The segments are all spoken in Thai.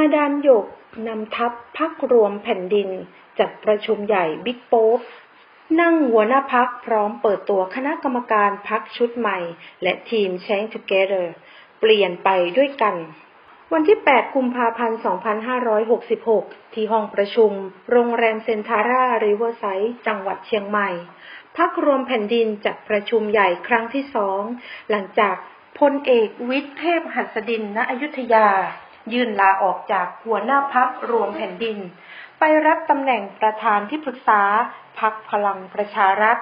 มาดามหยกนำทัพพักรวมแผ่นดินจัดประชุมใหญ่บิ๊กโป๊ปนั่งหัวหน้าพักพร้อมเปิดตัวคณะกรรมการพักชุดใหม่ และทีม Change Together เปลี่ยนไปด้วยกัน วันที่ 8 กุมภาพันธ์ 2566 ที่ห้องประชุม โรงแรมเซนทาร่าริเวอร์ไซด์จังหวัดเชียงใหม่ พักรวมแผ่นดินจัดประชุมใหญ่ครั้งที่สอง หลังจากพลเอกวิทย์เทพหัสดินณอยุธยา ยื่นลาออกจากหัวหน้าพักรวมแผ่นดิน ไปรับตำแหน่งประธานที่ปรึกษาพักพลังประชารัฐ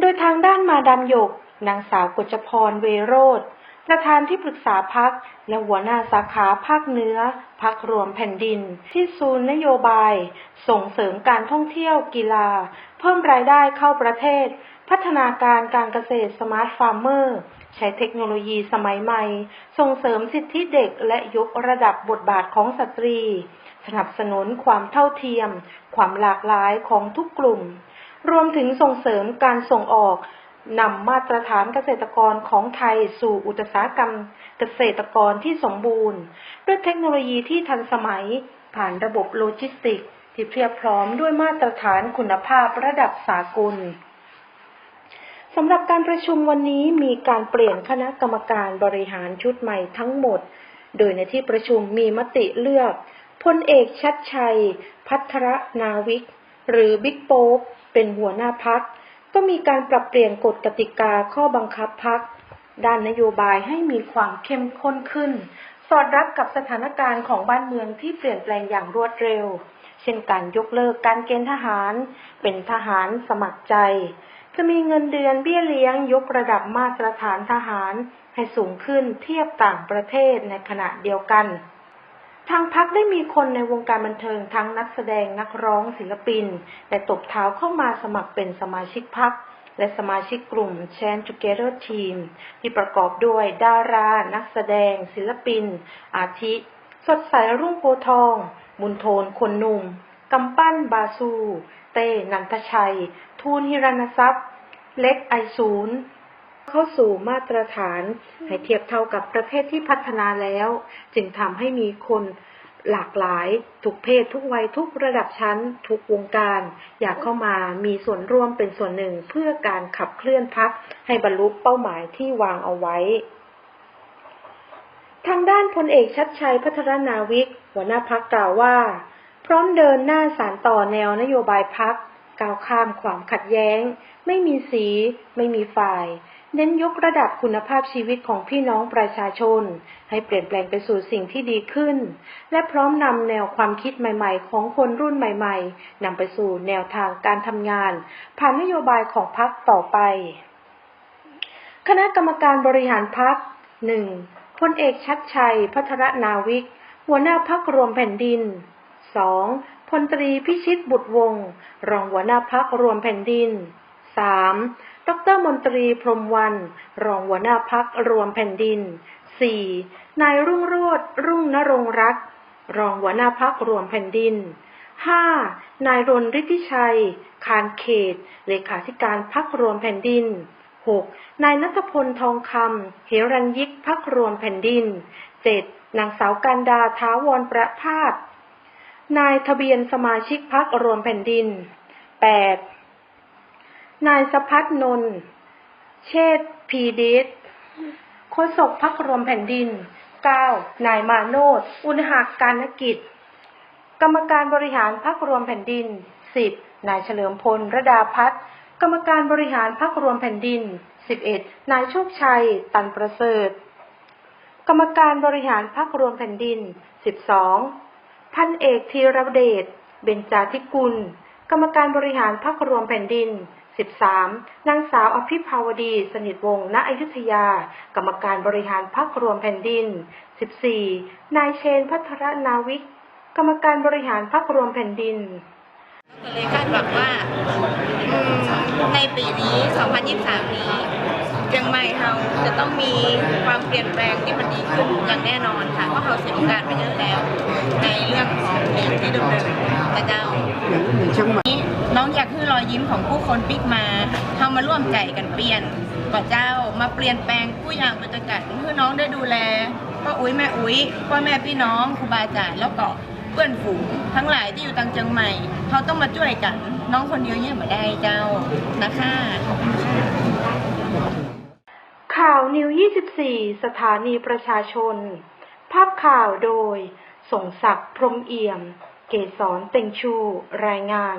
โดยทางด้านมาดามหยกนางสาวกฤจพรเวโรธประธานที่ปรึกษาพักและหัวหน้าสาขาภาคเหนือพักรวมแผ่นดิน ที่ศูนย์นโยบาย ส่งเสริมการท่องเที่ยวกีฬา เพิ่มรายได้เข้าประเทศ พัฒนาการการเกษตรสมาร์ทฟาร์มเมอร์ใช้เทคโนโลยีสมัยใหม่ ส่งเสริมสิทธิเด็กและยกระดับบทบาทของสตรี สนับสนุนความเท่าเทียม ความหลากหลายของทุกกลุ่ม รวมถึงส่งเสริมการส่งออกนำมาตรฐานเกษตรกรของไทยสู่อุตสาหกรรมเกษตรกรที่สมบูรณ์ ด้วยเทคโนโลยีที่ทันสมัย ผ่านระบบโลจิสติกส์ที่เพียบพร้อมด้วยมาตรฐานคุณภาพระดับสากล สำหรับการประชุมวันนี้มีการเปลี่ยนคณะกรรมการบริหารชุดใหม่ทั้งหมด โดยในที่ประชุมมีมติเลือกพลเอกชัดชัย พัทรนาวิก หรือบิ๊กโป๊ปเป็นหัวหน้าพัก ก็มีการปรับเปลี่ยนกฎกติกาข้อบังคับพัก ด้านนโยบายให้มีความเข้มข้นขึ้น สอดรับกับสถานการณ์ของบ้านเมืองที่เปลี่ยนแปลงอย่างรวดเร็ว เช่นการยกเลิกการเกณฑ์ทหาร เป็นทหารสมัครใจ จะมีเงินเดือนเบี้ยเลี้ยงยกระดับมาตรฐานทหารให้สูงขึ้นเทียบต่างประเทศในขณะเดียวกัน ทางพักได้มีคนในวงการบันเทิงทั้งนักแสดงนักร้องศิลปิน แต่ตบเท้าเข้ามาสมัครเป็นสมาชิกพักและสมาชิกกลุ่ม c h a n Together Team ที่ประกอบด้วยดารา นักแสดง ศิลปิน อาทิ สดใสรุ่งโพทองมุนโทนคนหนุ่ม กำปั้นบาซู เต้นันทชัย ทูลฮิรันทรัพย์ เล็กไอศูนย์เข้าสู่มาตรฐานให้เทียบเท่ากับประเทศที่พัฒนาแล้ว จึงทำให้มีคนหลากหลาย ทุกเพศทุกวัยทุกระดับชั้น ทุกวงการ อยากเข้ามามีส่วนร่วมเป็นส่วนหนึ่งเพื่อการขับเคลื่อนพักให้บรรลุเป้าหมายที่วางเอาไว้ ทางด้านพลเอกชัดชัยพัฒรนาวิกหัวหน้าพักกล่าวว่า พร้อมเดินหน้าสารต่อแนวนโยบายพัก ก้าวข้ามความขัดแย้ง ไม่มีสี ไม่มีฝ่าย เน้นยกระดับคุณภาพชีวิตของพี่น้องประชาชน ให้เปลี่ยนแปลงไปสู่สิ่งที่ดีขึ้น และพร้อมนำแนวความคิดใหม่ๆ ของคนรุ่นใหม่ๆนำไปสู่แนวทางการทำงาน ผ่านนโยบายของพักต่อไป คณะกรรมการบริหารพักหนึ่งพลเอกชัดชัย พัทรนาวิก หัวหน้าพักรวมแผ่นดิน 2. พลตรีพิชิตบุตรวงศ์รองหัวหน้าพักรวมแผ่นดิน 3. ดรมนตรีพรมวัน รองหัวหน้าพักรวมแผ่นดิน 4. นายรุ่งโรจน์รุ่งนรงรักรองหัวหน้าพักรวมแผ่นดิน 5. นายรณฤทธิชัย คานเขต เลขาธิการพักรวมแผ่นดิน 6. นายนัทพลทองคำเฮรัญยิกพักรวมแผ่นดิน 7. นางสาวการดาท้าวรประพาส นายทะเบียนสมาชิกพักรวมแผ่นดิน 8. นายสพัฒนนท์เชษพีดิสโฆษกพักรวมแผ่นดิน 9. นายมาโนดอุณหาการนกิจ กรรมการบริหารพักรวมแผ่นดิน 10. นายเฉลิมพลระดาพัฒน์กรรมการบริหารพักรวมแผ่นดิน 11. นายโชคชัย ตันประเสริฐ กรรมการบริหารพักรวมแผ่นดิน 12. พันเอกธีรเดช เบญจาธิกุล กรรมการบริหารพักรวมแผ่นดิน 13. นางสาวอภิภาวดี สนิทวงศ์ ณ อยุธยา กรรมการบริหารพักรวมแผ่นดิน 14. นายเชนพัทรนาวิก กรรมการบริหารพักรวมแผ่นดินก็เลยคาดหวังว่าในปีนี้ 2023 นี้เชียงใหม่เราจะต้องมีความเปลี่ยนแปลงที่มันดีขึ้นอย่างแน่นอนค่ะเพราะเราเสียโอกาสไปเยอะแล้วใน อยยิ้มของผู้คนปิกมาเขามาร่วมใจกันเปลี่ยนกว่าเจ้ามาเปลี่ยนแปลงผู้อย่างบรรยากาศเพื่อน้องได้ดูแลพ่ออุ้ยแม่อุ้ยพ่อแม่พี่น้องครูบาอาจารย์แล้วก็เพื่อนฝูงทั้งหลายที่อยู่ต่างจังใหม่เขาต้องมาช่วยกัน น้องคนเดียวเนี่ยมาได้เจ้านะคะขอบคุณค่ะข่าวนิว 24 สถานีประชาชน ภาพข่าวโดยส่งศักดิ์พรมเอี่ยม เกษรเต็งชู รายงาน